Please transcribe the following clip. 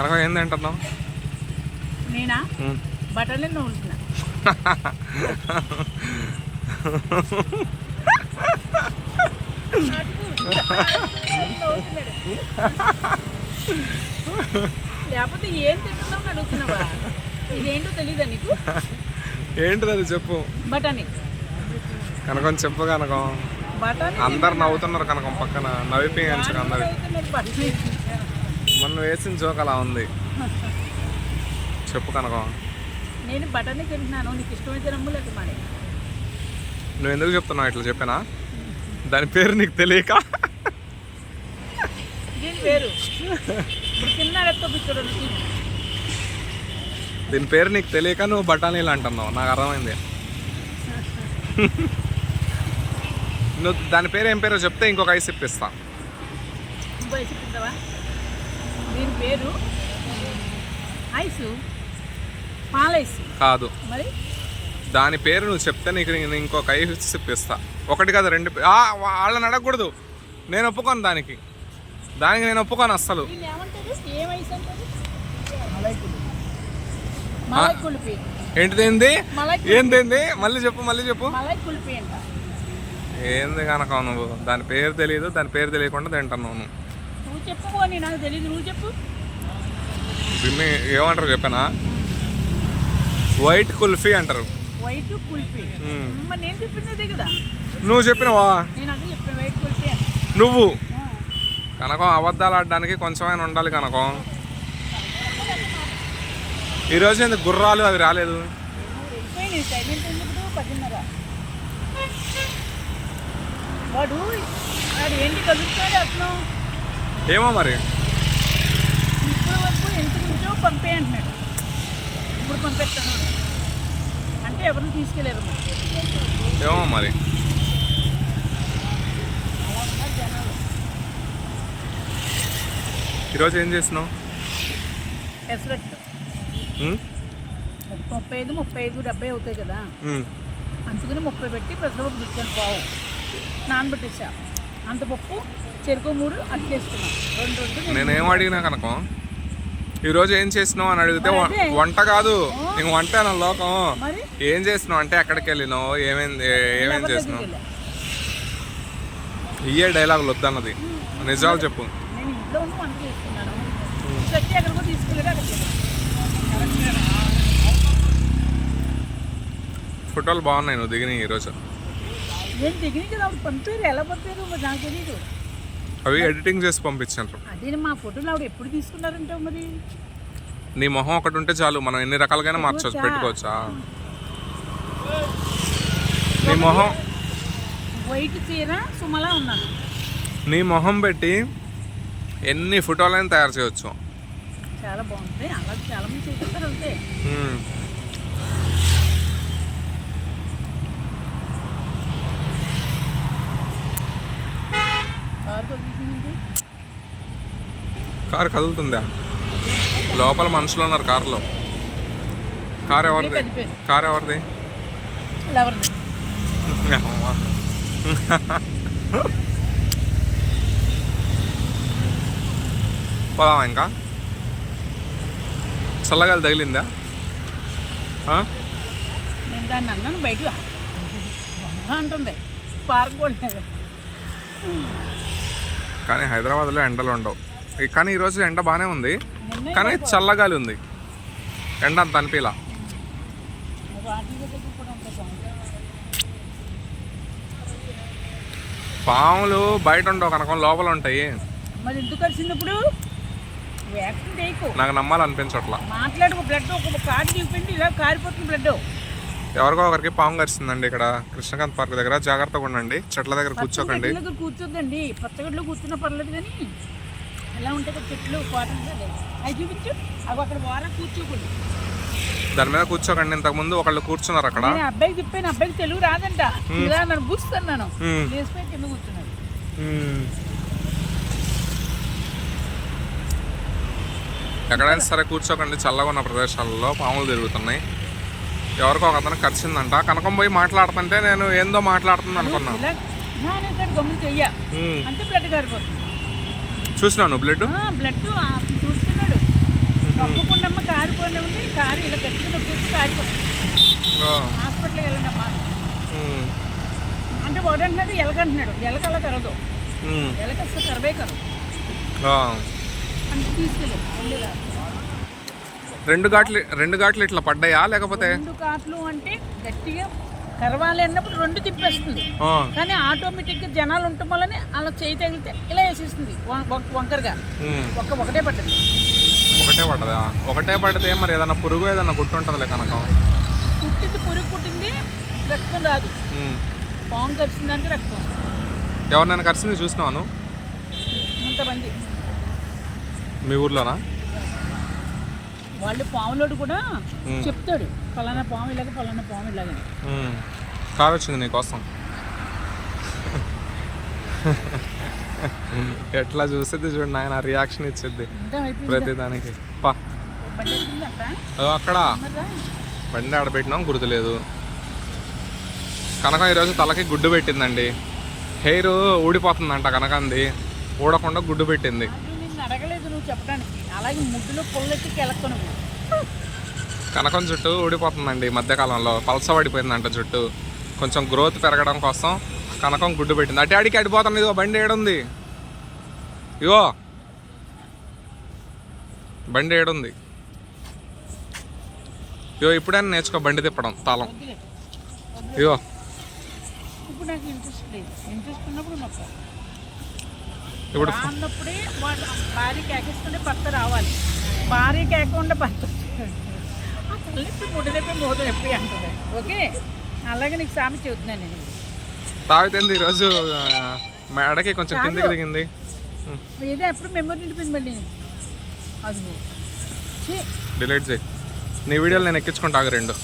కనుక ఏం తింటున్నావు నేనా. బట్టలే నవ్వుతున్నా లేకపోతే ఏం తింటున్నావు అడుగుతున్నావా? ఇదేంటో తెలీదా నీకు? ఏంటిది అది చెప్పు. బఠానీ. కనకం చెప్పు కనకం. అందరు నవ్వుతున్నారు కనకం పక్కన. నవ్విపోయించక అందరు తింటున్నారు బఠానీ. మొన్న వేసిన జోక్ అలా ఉంది. చెప్పు కనకం. నేను బఠానీ తింటున్నాను నీకు ఇష్టమైతే రమ్ము మానే నువ్వు ఎందుకు చెప్తున్నావు ఇట్లా చెప్పానా? దాని పేరు నీకు తెలియక. దీని పేరు? దీని నీకు తెలియక నువ్వు బఠానీలు అంటున్నావు నాకు అర్థమైంది. నువ్వు దాని పేరు ఏం పేరో చెప్తే ఇంకొక ఐస్ ఇప్పిస్తా దీని పేరు ఐసు. పాలైస్. కాదు. మరి? దాని పేరు నువ్వు చెప్తే నీకు నేను ఇంకొక ఐస్ ఇప్పిస్తా ఒకటి కాదు రెండు పే- ఆ, వాళ్ళని అడగకూడదు. నేను ఒప్పుకోను దానికి. దానికి నేను ఒప్పుకోను అస్సలు. దీన్ని ఏమంటారు? ఏం ఐస్ అంటారు మలై కుల్ఫీ ఏంటిది ఏంది? మలై ఏంది మళ్ళీ చెప్పు మళ్ళీ చెప్పు. మలై కుల్ఫీ అంట. ఏంది కనుక నువ్వు? దాని పేరు తెలియదు దాని పేరు తెలియకుండా నువ్వు నువ్వు. చెప్పు పోనీ నాకు తెలియదు నువ్వు చెప్పు. దీన్ని ఏమంటారు చెప్పానా? వైట్ కుల్ఫీ అంటారు. వైట్ కుల్ఫీ. మరి నేను చెప్పింది కదా. నువ్వు చెప్పినవా? నేను అదే చెప్పాను వైట్ కుల్ఫీ అని. నువ్వు. కనకం అబద్ధాలు ఆడడానికి కొంచెమైనా ఉండాలి కనకం. ఈరోజు ఎందుకు గుర్రాలు అవి రాలేదు? వెళ్ళిపోయినాయి టైం ఎంత ఎందుకు? పదిన్నర. వాడు వాడు ఏంటి కలుగుతాడు అతను? ఏమో మరి? ఇప్పుడు వరకు పంపే అంటున్నాడు. ఇప్పుడు పంపిస్తాను. అంటే ఎవరిని తీసుకెళ్ళారు. ఏమో మరి? ఈరోజు ఏం చేసినావు పెసరట్టు? ముప్పై ఐదు ముప్పై ఐదు డెబ్బై అవుతాయి కదా. అందుకని ముప్పై పెట్టి పెసరపప్పు తెచ్చాను పావు. నానబెట్టేసా. అంత పప్పు చెరుకు మూడు అట్లేసుకున్నాం రెండు రెండు నేను- నేనేం అడిగినా కనకం ఈరోజు ఏం చేసినావు అని అడిగితే అదే. వంట కాదు. ఇంక వంట నా లోకం. ఏం చేసినావు అంటే ఎక్కడికి వెళ్ళినావు? ఏమేం ఏమేం చేసినావు? ఇయ్యే డైలాగులు వద్దన్నది. నిజాలు చెప్పు. ఫోటోలు బాగున్నాయి నువ్వు దిగినాయి ఈరోజు. నేను దిగిన ఆవిడ పంపారు. ఎలా పంపారు మరి నాకు తెలియదు అవి ఎడిటింగ్ చేసి పంపించారు అదే మా ఫోటోలు ఆవిడ ఎప్పుడు తీసుకున్నారంటే మరి? నీ మొహం ఒకటి ఉంటే చాలు మనం ఎన్ని రకాలుగానే మార్చవచ్చు పెట్టుకోవచ్చా? నీ మొహం వైట్ చీర సుమలా ఉన్నాను నీ మొహం పెట్టి ఎన్ని ఫోటోలైనా తయారు చేయవచ్చు చాలా బాగుంది. అలా చాలా మంది చూపిస్తారు అంతే. కారు కదులుతుందా? లోపల మనుషులు ఉన్నారు కారులో. కారు ఎవరిది? కారు ఎవరిది. పోదామా ఇంకా? చల్లగాలి తగిలిందా? ఆ? నేను దాన్ని అన్నాను బయట రా. అంటుంది. పార్క్ కూడా కానీ హైదరాబాద్లో ఎండలు ఉండవు. కానీ ఈరోజు ఎండ బాగానే ఉంది. కానీ చల్లగాలి ఉంది. ఎండ అంత అనిపిలా. పాములు బయట ఉండవు కనుక లోపల ఉంటాయి. మరి ఎందుకు నాకు నమ్మాలనిపించట్లా. మాట్లాడుకో బ్లడ్ ఒక కార్డు చూపిండి ఇలా కారిపోతుంది బ్లడ్ ఎవరికో ఒకరికి పాము కరిస్తుందండి ఇక్కడ. కృష్ణకాంత్ పార్క్ దగ్గర. జాగ్రత్తగా ఉండండి. చెట్ల దగ్గర కూర్చోకండి. పచ్చగడ్డలో కూర్చున్నా పర్లేదు కానీ ఎలా ఉంటాయి కదా చెట్లు అవి చూపించు. అవి అక్కడ వారా కూర్చోకండి దాని మీద కూర్చోకండి. ఇంతకుముందు ఒకళ్ళు కూర్చున్నారు అక్కడ. నేను అబ్బాయికి చెప్పాను అబ్బాయికి తెలుగు రాదంట. ఇలా నన్ను మ్మ్. లేచిపోయి కింద కూర్చున్నాడు మ్మ్. ఎక్కడైనా సరే కూర్చోకండి. చల్లగా ఉన్న ప్రదేశాలలో పాములు తిరుగుతున్నాయి. ఎవరికో ఒక అతను కరిచిందంట. కనకం పోయి మాట్లాడుతుంటే నేను ఏందో మాట్లాడుతుంది అనుకున్నాను ఇలా నానేసాడు గమ్మున చెయ్య. మ్మ్. అంతే బ్లడ్ కారిపోతుంది చూసినావు నువ్వు బ్లడ్ బ్లడ్ చూస్తున్నాడు. మొక్కకుండమ్మ కారిపోయిన ఉండి కారి ఇలా గట్టిగా నొప్పి కారిపోతుంది హాస్పిటల్కి వెళ్ళండి అమ్మా ఉమ్, అంటే ఒకటి అంటున్నాడు ఎలకంటున్నాడు. ఎలక అలా కరదు. ఎలక అసలు కరవే కరదు. అంటే తీసుకెళ్ళి. రెండు ఘాట్లు రెండు ఘాట్లు ఇట్లా పడ్డాయా లేకపోతే? రెండు కాట్లు అంటే గట్టిగా కరవాలి అన్నప్పుడు రెండు తిప్పేస్తుంది. కానీ ఆటోమేటిక్గా జనాలు ఉండటం వల్లనే అలా చేయి తగిలితే ఇలా వేసేస్తుంది వంకరగా. ఒక్క ఒకటే పట్టదు. ఒకటే పడ్డదా ఒకటే పడితే మరి ఏదన్నా పురుగు ఏదన్నా గుట్టుంటుందిలే కనకం. కుట్టింది పురుగు కుట్టింది రక్తం రాదు. పాము కరిచిందంటే రక్తం. ఎవరినైనా కలిసింది చూసినాను ఇంతమంది. మీ ఊర్లోనా? వాళ్ళు పాములోడు కూడా. చెప్తాడు ఫలానా పాము ఇలాగ ఫలానా పాము ఇలాగని ఉమ్. కారు వచ్చింది నీకోసం ఎట్లా చూసేది చూడండి ఆయన రియాక్షన్ ఇచ్చేది ప్రతి దానికి పా. అక్కడ? బండి ఆడబెట్టినాం గుర్తులేదు. కనకం ఈరోజు తలకి గుడ్డు పెట్టిందండి. హెయిర్ ఊడిపోతుందంట కనకంది. ఊడకుండా గుడ్డు పెట్టింది. అడగలేదు నువ్వు చెప్పడానికి. అలాగే ముడ్డులో పుల్లెత్తి కెలక్కను కనకం జుట్టు ఊడిపోతుందండి ఈ మధ్యకాలంలో పలస పడిపోయిందంట జుట్టు. కొంచెం గ్రోత్ పెరగడం కోసం కనకం గుడ్డు పెట్టింది. అటు అడికి అడిపోతుంది ఇదిగో బండి ఏడుంది. ఇగో బండి ఏడుంది. ఇగో ఇప్పుడైనా నేర్చుకో బండి తిప్పడం తాళం. ఇగో ఇప్పుడు నాకు ఇంట్రెస్ట్ లేదు. ఇంట్రెస్ట్ ఉన్నప్పుడు ఇప్పుడు అన్నప్పుడే భార్య కేకిస్తుంటే భర్త రావాలి. భార్య కేకుండా భర్త ఆ తలనొప్పి ముడి నొప్పి నొప్పి అంటుంది. ఓకే? అలాగే నీకు సామె చెబుతున్నాను నేను. తాగితేంది ఈరోజు మెడకి కొంచెం కిందికి దిగింది. ఏదో ఎప్పుడు మెమరీ నిండిపోయింది మళ్ళీ అది డిలీట్ చేయి. నీ వీడియోలు నేను ఎక్కించుకుంటా రెండు.